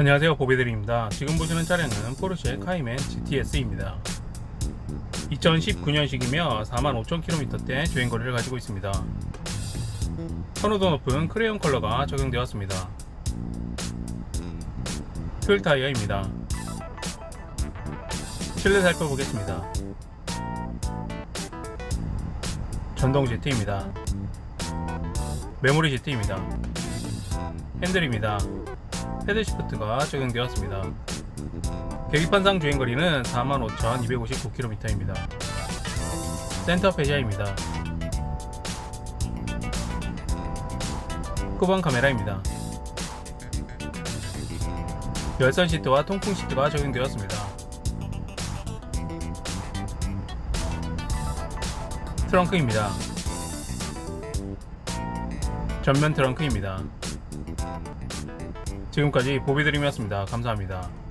안녕하세요 보비드림입니다. 지금 보시는 차량은 포르쉐 카이맨 GTS입니다. 2019년식이며 45,000km대 주행거리를 가지고 있습니다. 선호도 높은 크레용 컬러가 적용되었습니다. 휠 타이어입니다. 실내 살펴보겠습니다. 전동 GT입니다. 메모리 GT입니다. 핸들입니다 헤드 시프트가 적용되었습니다. 계기판상 주행거리는 45,259km입니다. 센터 페시아입니다. 후방 카메라입니다. 열선 시트와 통풍 시트가 적용되었습니다. 트렁크입니다. 전면 트렁크입니다. 지금까지 보비드림이었습니다. 감사합니다.